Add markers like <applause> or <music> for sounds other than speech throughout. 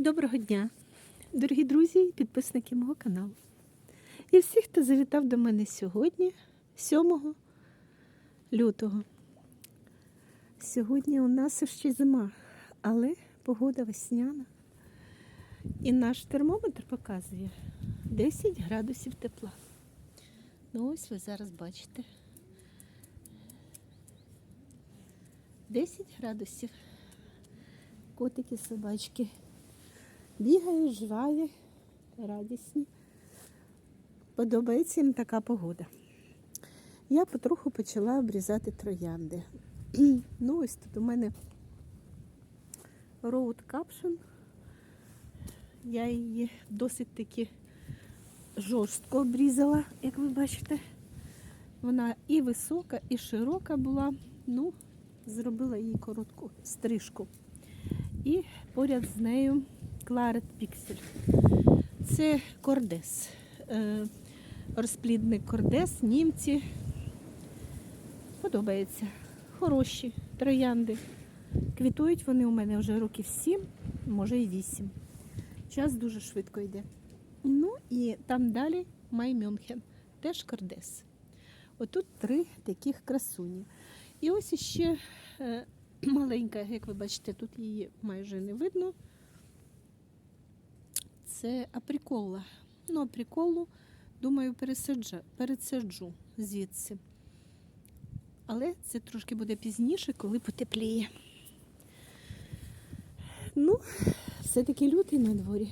Доброго дня, дорогі друзі і підписники мого каналу. І всі, хто завітав до мене сьогодні, 7 лютого. Сьогодні у нас ще зима, але погода весняна. І наш термометр показує 10 градусів тепла. Ну ось ви зараз бачите. 10 градусів. Котики, собачки бігають, жваві, радісні. Подобається їм така погода. Я потроху почала обрізати троянди. <clears throat> ну, ось тут у мене роуд капшн. Я її досить таки жорстко обрізала, як ви бачите. Вона і висока, і широка була. Ну, зробила їй коротку стрижку. І поряд з нею Claret Pixel. Це кордес. Е, Розплідник кордес, німці. Подобається. Хороші троянди. Квітують вони у мене вже років 7, може і 8. Час дуже швидко йде. Ну і там далі Май Мюнхен, теж кордес. Отут три таких красуні. І ось іще е, маленька, як ви бачите, тут її майже не видно. Це априкола. Ну, априколу, думаю, пересаджу, пересаджу звідси. Але це трошки буде пізніше, коли потепліє. Ну, все-таки лютий на дворі.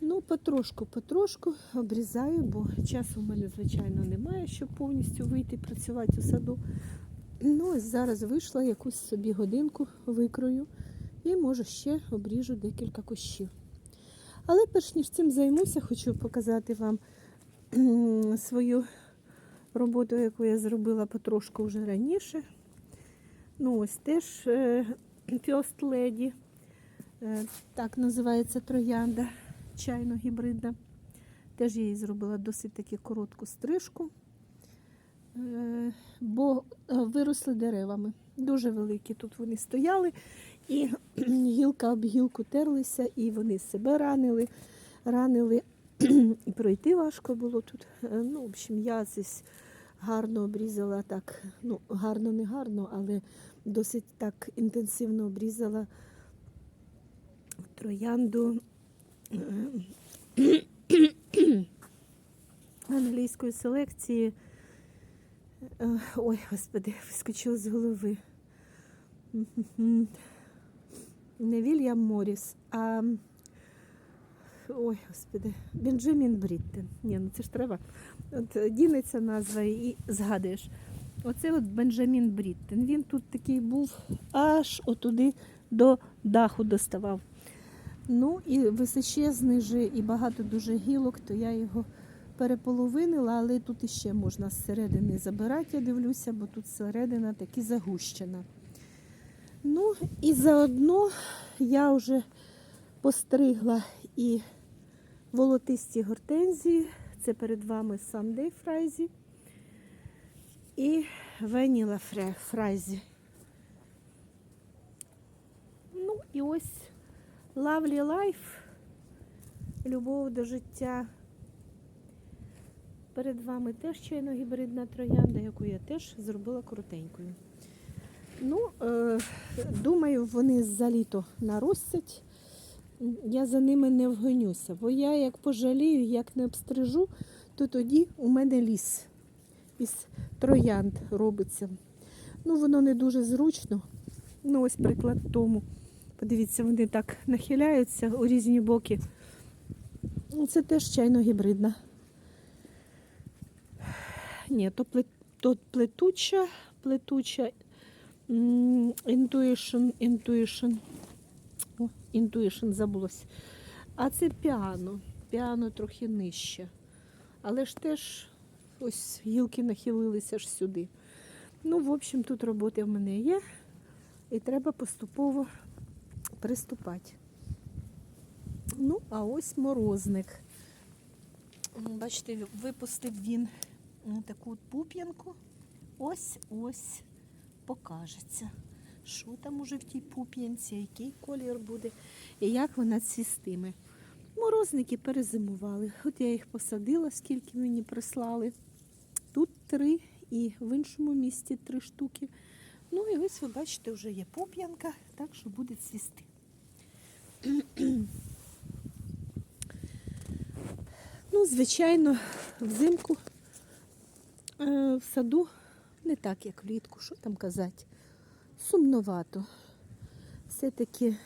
Ну, потрошку, потрошку обрізаю, бо часу в мене, звичайно, немає, щоб повністю вийти працювати у саду. Ну, ось зараз вийшла якусь собі годинку викрою і може ще обріжу декілька кущів. Але перш ніж цим займуся, хочу показати вам свою роботу, яку я зробила потрошку вже раніше. Ну, ось теж е, First Lady, е, так називається троянда чайно-гібридна. Теж я їй зробила досить таки коротку стрижку, е, бо виросли деревами. Дуже великі тут вони стояли, і <clears throat> гілка об гілку терлися, і вони себе ранили, ранили. <clears throat> І пройти важко було тут. Е, Ну, в общем, я здесь гарно обрізала так, ну, гарно, не гарно, але досить так інтенсивно обрізала троянду е, <clears throat> англійської селекції. Е, Ой, господи, вискочило з голови. Не Вільям Моріс, а ой, господи, Бенджамін Бріттен. Ні, ну це ж треба. От дінеться назва і згадуєш. Оце от Бенджамін Бріттен. Він тут такий був аж отуди до даху доставав. Ну і височезний же і багато дуже гілок, то я його переполовинила, але тут іще можна зсередини забирати, я дивлюся, бо тут середина таки загущена. Ну і заодно я вже постригла і волотисті гортензії. Це перед вами Sunday Фрайзі і Ваніла Фрайзі. Ну і ось Lovely Life. Любов до життя. Перед вами теж чайно-гібридна троянда, яку я теж зробила коротенькою. Ну, е, думаю, вони за літо наростять. Я за ними не вгонюся, бо я як пожалію, як не обстрижу, то тоді у мене ліс із троянд робиться. Ну, воно не дуже зручно. Ну, ось приклад тому. Подивіться, вони так нахиляються у різні боки. Ну, Це теж чайно гібридна. Ні, то, плетуча, плетуча Intuition, Intuition. О, Intuition забулось. А це піано. Піано трохи нижче. Але ж теж ось гілки нахилилися ж сюди. Ну, в общем, тут роботи в мене є. І треба поступово приступати. Ну, а ось морозник. Бачите, випустив він таку пуп'янку. Ось ось покажеться. що там уже в тій пуп'янці, який колір буде і як вона цвістиме. Морозники перезимували. От я їх посадила, скільки мені прислали. Тут три і в іншому місті три штуки. Ну і ось ви бачите, вже є пуп'янка, так що буде цвісти. Ну, звичайно, взимку е, в саду не так, як влітку, що там казати. Сумновато. Все-таки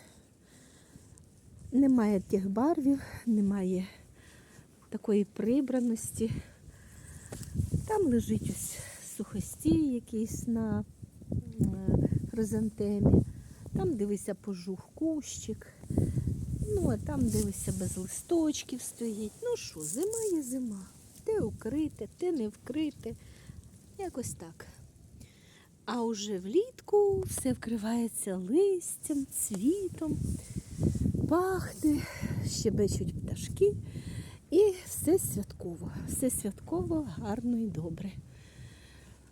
немає тих барвів, немає такої прибраності. Там лежить ось сухостій якийсь на е, хризантемі. Там дивися пожух кущик. Ну, а там дивися без листочків стоїть. Ну що, зима є зима. Те укрите, те не вкрите. Якось так. А уже влітку все вкривається листям, цвітом, пахне, щебечуть пташки. І все святково, все святково, гарно і добре.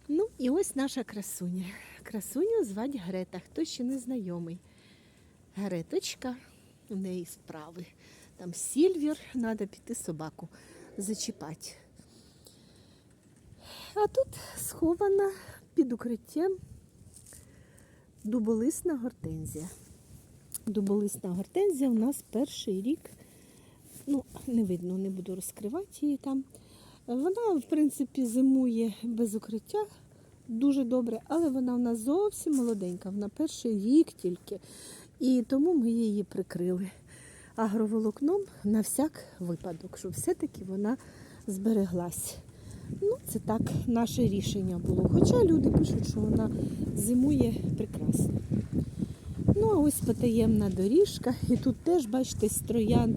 Ну, і ось наша красуня. Красуню звать Грета, хто ще не знайомий. Греточка, у неї справи. Там сільвір, треба піти собаку зачіпати. А тут схована під укриттям дуболисна гортензія. Дуболисна гортензія у нас перший рік. Ну, не видно, не буду розкривати її там. Вона, в принципі, зимує без укриття дуже добре, але вона в нас зовсім молоденька, вона перший рік тільки. І тому ми її прикрили агроволокном на всяк випадок, щоб все-таки вона збереглась. Ну, це так наше рішення було. Хоча люди пишуть, що вона зимує прекрасно. Ну, а ось потаємна доріжка. І тут теж, бачите, з троянд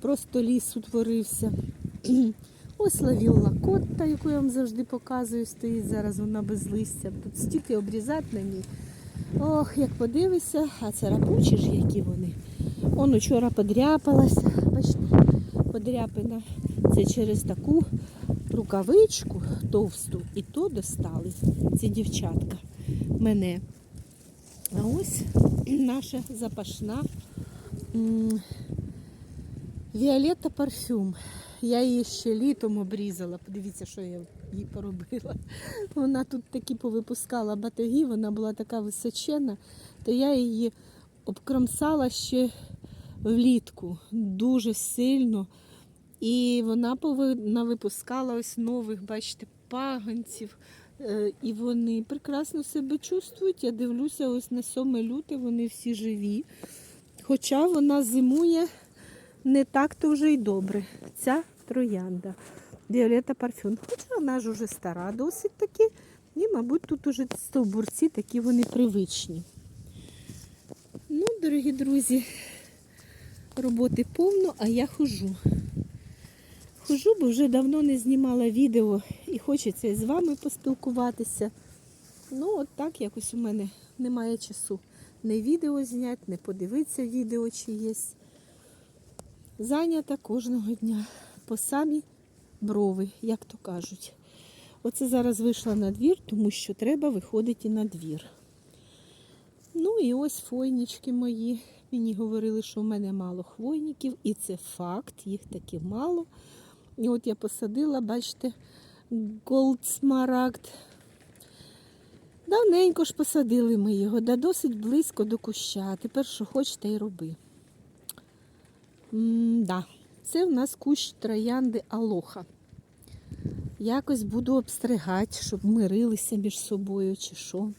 просто ліс утворився. <clears throat> Ось лавілла котта, яку я вам завжди показую, стоїть зараз вона без листя. Тут стільки обрізати на ній. Ох, як подивишся, а це рапучі ж які вони. Он учора подряпалася. Бачите, подряпина. Це через таку рукавичку товсту і то достали ці дівчатка мене. А ось наша запашна Віолетта парфюм. Я її ще літом обрізала. Подивіться, що я їй поробила. Вона тут такі повипускала батаги, вона була така височена, то я її обкромсала ще влітку дуже сильно. І вона повинна випускала ось нових, бачите, паганців. Е, І вони прекрасно себе чувствують. Я дивлюся, ось на 7 люте вони всі живі. Хоча вона зимує не так-то вже й добре. Ця троянда. Віолета парфюм. Хоча вона ж уже стара, досить таки. І, мабуть, тут уже стовбурці такі вони привичні. Ну, дорогі друзі, роботи повно, а я хожу. Хожу, бо вже давно не знімала відео і хочеться з вами поспілкуватися. Ну, от так якось у мене немає часу не відео зняти, не подивитися відео, чи є. Зайнята кожного дня по самі брови, як то кажуть. Оце зараз вийшла на двір, тому що треба виходити на двір. Ну і ось фойнички мої. Мені говорили, що в мене мало хвойників, і це факт, їх таки мало. І от я посадила, бачите, голдсмарагд. Давненько ж посадили ми його, да досить близько до куща. Тепер що хочете і роби. М-да. Це в нас кущ троянди Алоха. Якось буду обстригати, щоб мирилися між собою чи що.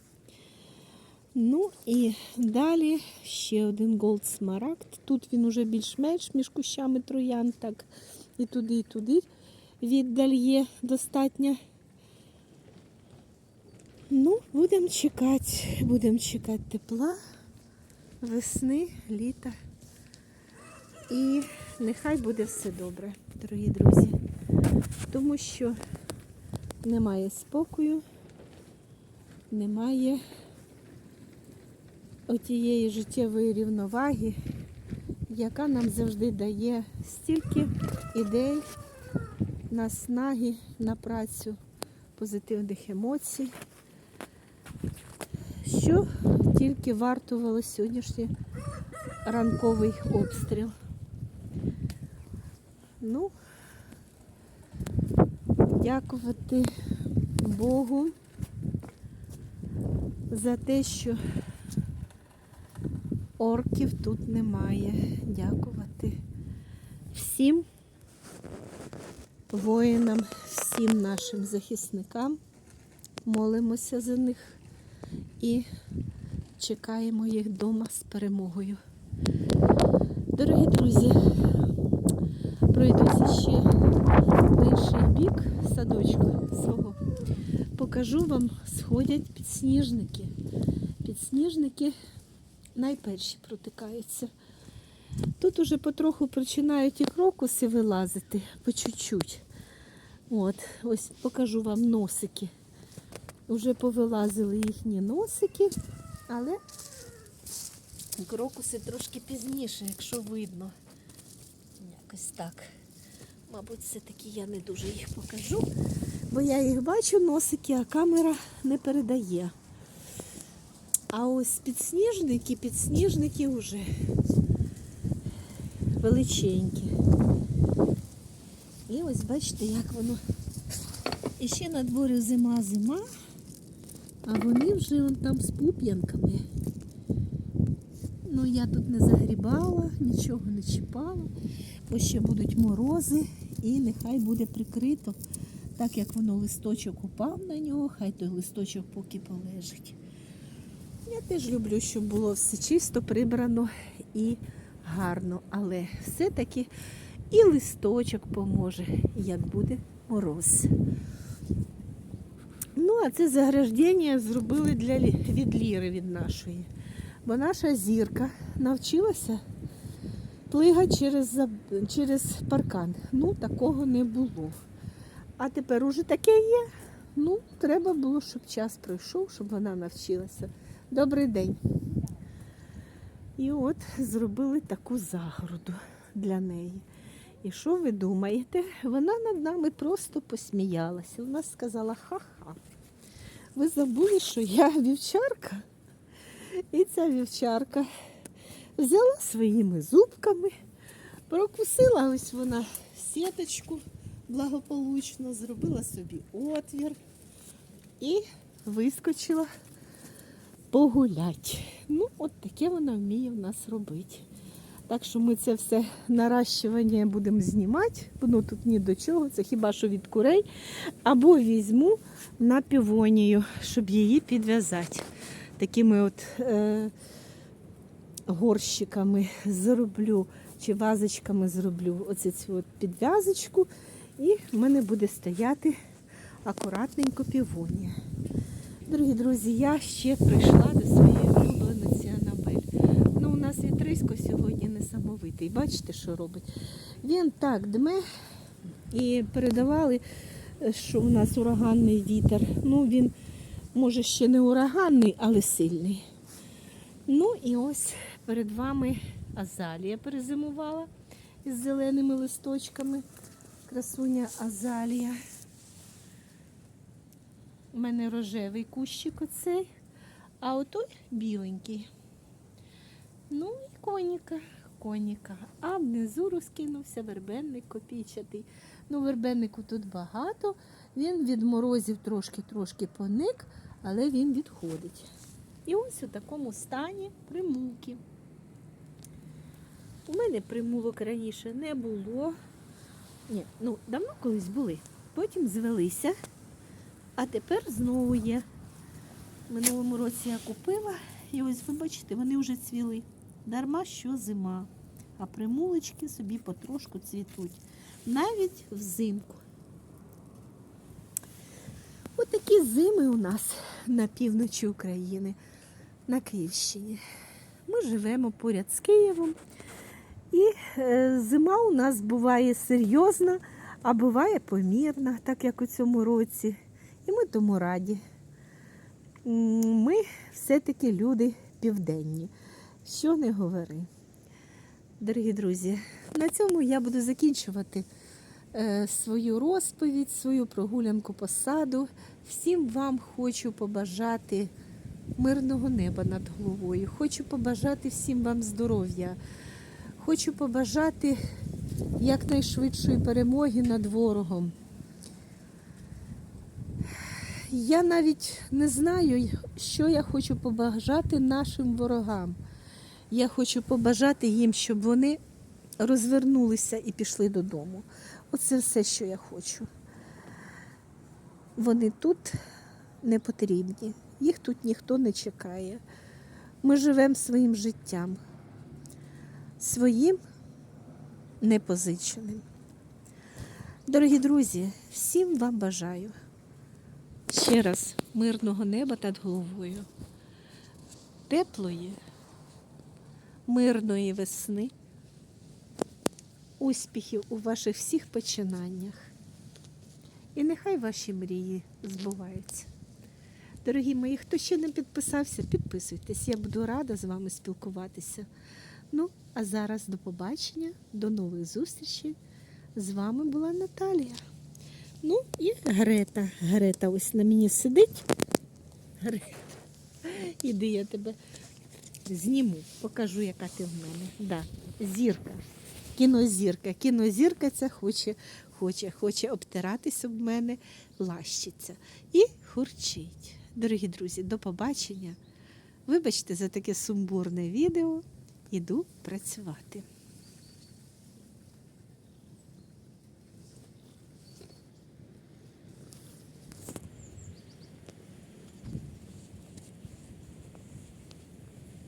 Ну і далі ще один голд смарагд. Тут він уже більш-менш між кущами троян, так і туди, і туди віддаль є достатньо. Ну, будемо чекати, будемо чекати тепла, весни, літа. І нехай буде все добре, дорогі друзі. Тому що немає спокою, немає отієї життєвої рівноваги, яка нам завжди дає стільки ідей, наснаги на працю, позитивних емоцій, що тільки вартувало сьогоднішній ранковий обстріл. Ну, дякувати Богу за те, що орків тут немає. Дякувати всім воїнам, всім нашим захисникам. Молимося за них і чекаємо їх вдома з перемогою. Дорогі друзі, пройдуся ще в інший бік садочку свого. Покажу вам, сходять підсніжники. Підсніжники найперші протикаються. Тут уже потроху починають і крокуси вилазити по чуть-чуть. От, ось покажу вам носики. Уже повилазили їхні носики, але крокуси трошки пізніше, якщо видно. Якось так. Мабуть, все-таки я не дуже їх покажу, бо я їх бачу, носики, а камера не передає. А ось підсніжники, підсніжники вже величенькі. І ось бачите, як воно. І ще на дворі зима-зима, а вони вже вон там з пуп'янками. Ну, я тут не загрібала, нічого не чіпала, бо ще будуть морози і нехай буде прикрито, так як воно листочок упав на нього, хай той листочок поки полежить. Я теж люблю, щоб було все чисто, прибрано і гарно, але все-таки і листочок поможе, як буде мороз. Ну, а це заграждення зробили для від ліри від нашої. Бо наша зірка навчилася плигати через, через паркан. Ну, такого не було. А тепер уже таке є. Ну, треба було, щоб час пройшов, щоб вона навчилася. Добрий день. І от зробили таку загороду для неї. І що ви думаєте? Вона над нами просто посміялася. Вона сказала ха-ха. Ви забули, що я вівчарка? І ця вівчарка взяла своїми зубками, прокусила ось вона сіточку благополучно, зробила собі отвір і вискочила погулять. Ну, от таке вона вміє в нас робити. Так що ми це все наращування будемо знімати. Воно тут ні до чого, це хіба що від курей. Або візьму на півонію, щоб її підв'язати. Такими от е, горщиками зроблю чи вазочками зроблю оцю цю от підв'язочку. І в мене буде стояти акуратненько півонія. Дорогі друзі, я ще прийшла до своєї улюблениці Анабель. Ну, у нас вітрисько сьогодні несамовитий. Бачите, що робить? Він так дме і передавали, е, що у нас ураганний вітер. Ну, він, може, ще не ураганний, але сильний. Ну і ось перед вами азалія перезимувала із зеленими листочками. Красуня азалія. У мене рожевий кущик оцей, а отой біленький. Ну і коніка, коніка. А внизу розкинувся вербенник копійчатий. Ну, вербеннику тут багато. Він від морозів трошки-трошки поник, але він відходить. І ось у такому стані примулки. У мене примулок раніше не було. Ні, ну давно колись були. Потім звелися. А тепер знову є. Минулому році я купила, і ось ви бачите, вони вже цвіли. Дарма що зима. А примулочки собі потрошку цвітуть. Навіть взимку. Ось такі зими у нас на півночі України, на Київщині. Ми живемо поряд з Києвом. І е, зима у нас буває серйозна, а буває помірна, так як у цьому році. І ми тому раді. Ми все-таки люди південні. Що не говори. Дорогі друзі, на цьому я буду закінчувати е, свою розповідь, свою прогулянку по саду. Всім вам хочу побажати мирного неба над головою. Хочу побажати всім вам здоров'я. Хочу побажати якнайшвидшої перемоги над ворогом. Я навіть не знаю, що я хочу побажати нашим ворогам. Я хочу побажати їм, щоб вони розвернулися і пішли додому. Оце все, що я хочу. Вони тут не потрібні, їх тут ніхто не чекає. Ми живемо своїм життям, своїм непозиченим. Дорогі друзі, всім вам бажаю ще раз мирного неба над головою, теплої, мирної весни, успіхів у ваших всіх починаннях. І нехай ваші мрії збуваються. Дорогі мої, хто ще не підписався, підписуйтесь. Я буду рада з вами спілкуватися. Ну, а зараз до побачення, до нових зустрічей. З вами була Наталія. Ну і Грета. Грета ось на мені сидить. Грета. Іди, я тебе зніму, покажу, яка ти в мене. Да, зірка. Кінозірка. Кінозірка це хоче, хоче, хоче обтиратись об мене, лащиться і хурчить. Дорогі друзі, до побачення. Вибачте за таке сумбурне відео. Іду працювати.